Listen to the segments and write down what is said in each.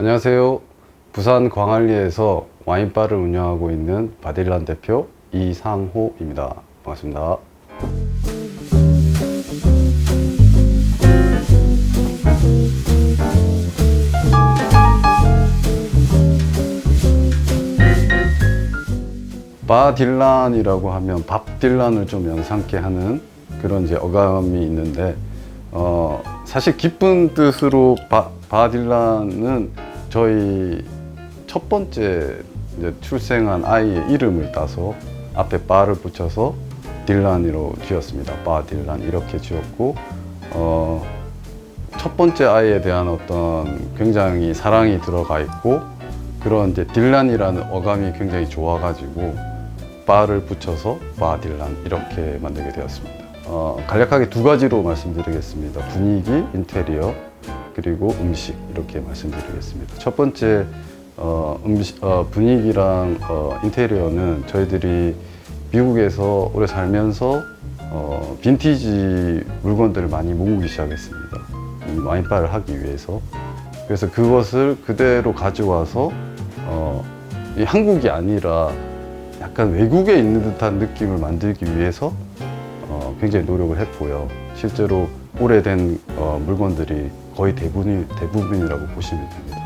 안녕하세요. 부산 광안리에서 와인바를 운영하고 있는 바딜란 대표 이상호입니다. 반갑습니다. 바 딜란이라고 하면 밥 딜란을 좀 연상케 하는 그런 이제 어감이 있는데 어, 사실 기쁜 뜻으로 바, 바 딜란은 저희 첫 번째 이제 출생한 아이의 이름을 따서 앞에 바를 붙여서 딜란으로 지었습니다. 바 딜란 이렇게 지었고 어, 첫 번째 아이에 대한 어떤 굉장히 사랑이 들어가 있고 그런 이제 딜란이라는 어감이 굉장히 좋아가지고 바를 붙여서 바 딜란 이렇게 만들게 되었습니다. 어, 간략하게 두 가지로 말씀드리겠습니다. 분위기, 인테리어, 그리고 음식 이렇게 말씀드리겠습니다. 첫 번째 어, 음식, 어, 분위기랑 어, 인테리어는 저희들이 미국에서 오래 살면서 어, 빈티지 물건들을 많이 모으기 시작했습니다. 이 와인바를 하기 위해서. 그래서 그것을 그대로 가져와서 어, 이 한국이 아니라 약간 외국에 있는 듯한 느낌을 만들기 위해서 어, 굉장히 노력을 했고요. 실제로 오래된 어, 물건들이 거의 대부분이, 대부분이라고 보시면 됩니다.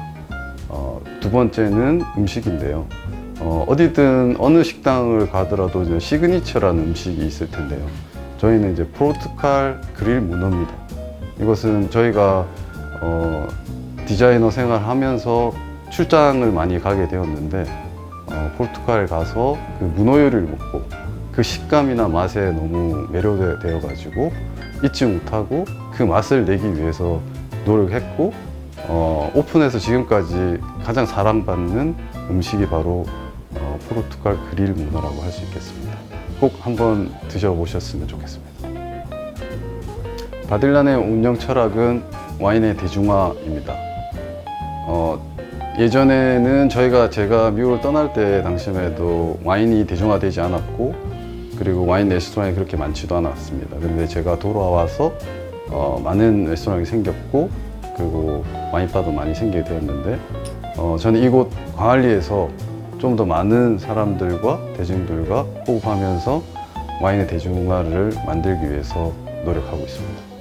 어, 두 번째는 음식인데요. 어, 어디든 어느 식당을 가더라도 이제 시그니처라는 음식이 있을 텐데요. 저희는 이제 포르투갈 그릴 문어입니다. 이것은 저희가 어, 디자이너 생활하면서 출장을 많이 가게 되었는데 어, 포르투갈 가서 그 문어 요리를 먹고 그 식감이나 맛에 너무 매료되어 가지고 잊지 못하고 그 맛을 내기 위해서 노력했고 어, 오픈해서 지금까지 가장 사랑받는 음식이 바로 어, 포르투갈 그릴 문어라고 할 수 있겠습니다. 꼭 한번 드셔보셨으면 좋겠습니다. 바딜란의 운영 철학은 와인의 대중화입니다. 어, 예전에는 저희가 제가 미국을 떠날 때 당시에도 와인이 대중화되지 않았고 그리고 와인 레스토랑이 그렇게 많지도 않았습니다. 근데 제가 돌아와서 어, 많은 레스토랑이 생겼고 그리고 와인바도 많이 생기게 되었는데 어, 저는 이곳 광안리에서 좀 더 많은 사람들과 대중들과 호흡하면서 와인의 대중화를 만들기 위해서 노력하고 있습니다.